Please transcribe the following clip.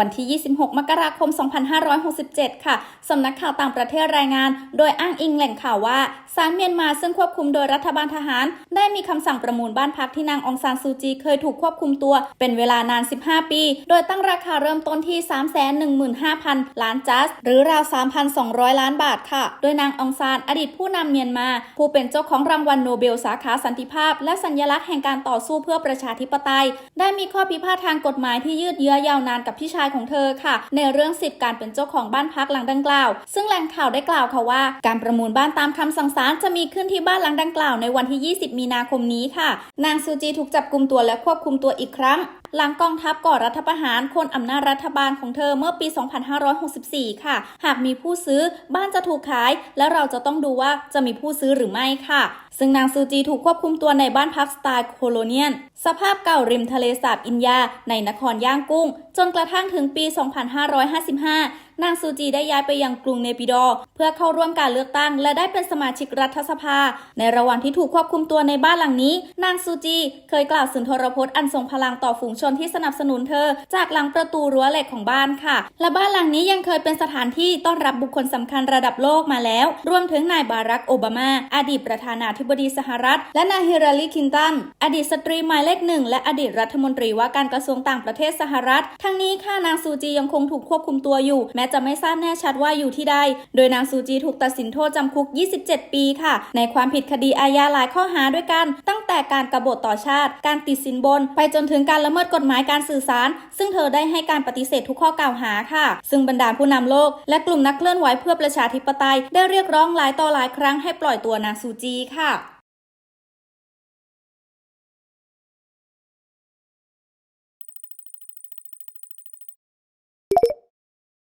วันที่ 26 มกราคม 2567 ค่ะสำนักข่าวต่างประเทศรายงาน โดยอ้างอิงแหล่งข่าวว่าศาลเมียนมาซึ่งควบคุมโดยรัฐบาลทหาร ได้มีคำสั่งประมูลบ้านพักที่นางองซานซูจีเคยถูกควบคุมตัว เป็นเวลานาน 15 ปี โดยตั้งราคาเริ่มต้นที่ 315,000 ล้านจัส หรือราว 3,200 ล้านบาทค่ะ โดยนางองซานอดีตผู้นำเมียนมา ผู้เป็นเจ้าของรางวัลโนเบลสาขาสันติภาพ และสัญลักษณ์แห่งการต่อสู้เพื่อประชาธิปไตย ได้มีข้อพิพาททางกฎหมายที่ยืดเยื้อยาวนานกับพี่ชายของเธอค่ะ ในเรื่องสิทธิการเป็นเจ้าของบ้านพักหลังดังกล่าว ซึ่งแหล่งข่าวได้กล่าวค่ะว่า การประมูลบ้านตามคำสั่งศาลจะมีขึ้นที่บ้านหลังดังกล่าวในวันที่ 20 มีนาคมนี้ค่ะ นางซูจีถูกจับกลุมตัวและควบคุมตัวอีกครั้ง หลังกองทัพก่อรัฐประหารคนอำนาจรัฐบาลของเธอเมื่อปี 2564 ค่ะ หากมีผู้ซื้อบ้านจะถูกขาย และเราจะต้องดูว่าจะมีผู้ซื้อหรือไม่ค่ะ ซึ่งนางซูจีถูกควบคุมตัวในบ้านพักสไตล์โคโลเนียน สภาพเก่าริมทะเลสาบอินยาในนครย่างกุ้ง จนกระทั่งถึงปี 2555 นางซูจีได้ย้ายไปยังกรุงเนปิดอเพื่อเข้าร่วมการเลือกตั้ง และได้เป็นสมาชิกรัฐสภา ในระหว่างที่ถูกควบคุมตัวในบ้านหลังนี้ นางซูจีเคยกล่าวสุนทรพจน์อันทรงพลังต่อฝูงชนที่สนับสนุนเธอ จากหลังประตูรั้วเหล็กของบ้านค่ะ และบ้านหลังนี้ยังเคยเป็นสถานที่ต้อนรับบุคคลสำคัญระดับโลกมาแล้ว รวมถึงนายบารักโอบามา อดีตประธานาธิบดีสหรัฐ และนายฮิลลารีคินตันอดีตสตรีหมายเลขหนึ่งและอดีตรัฐมนตรีว่าการกระทรวงต่างประเทศสหรัฐ ทั้งนี้ค่ะนางซูจียังคงถูกควบคุมตัวอยู่แม้จะไม่ทราบแน่ชัดว่าอยู่ที่ใด โดยนางซูจีถูกตัดสินโทษจำคุก 27 ปีค่ะ ในความผิดคดีอาญาหลายข้อหาด้วยกัน ตั้งแต่การกบฏต่อชาติ การติดสินบน ไปจนถึงการละเมิดกฎหมายการสื่อสาร ซึ่งเธอได้ให้การปฏิเสธทุกข้อกล่าวหาค่ะ ซึ่งบรรดาผู้นำโลก และกลุ่มนักเคลื่อนไหวเพื่อประชาธิปไตย ได้เรียกร้องหลายต่อหลายครั้งให้ปล่อยตัวนางซูจีค่ะ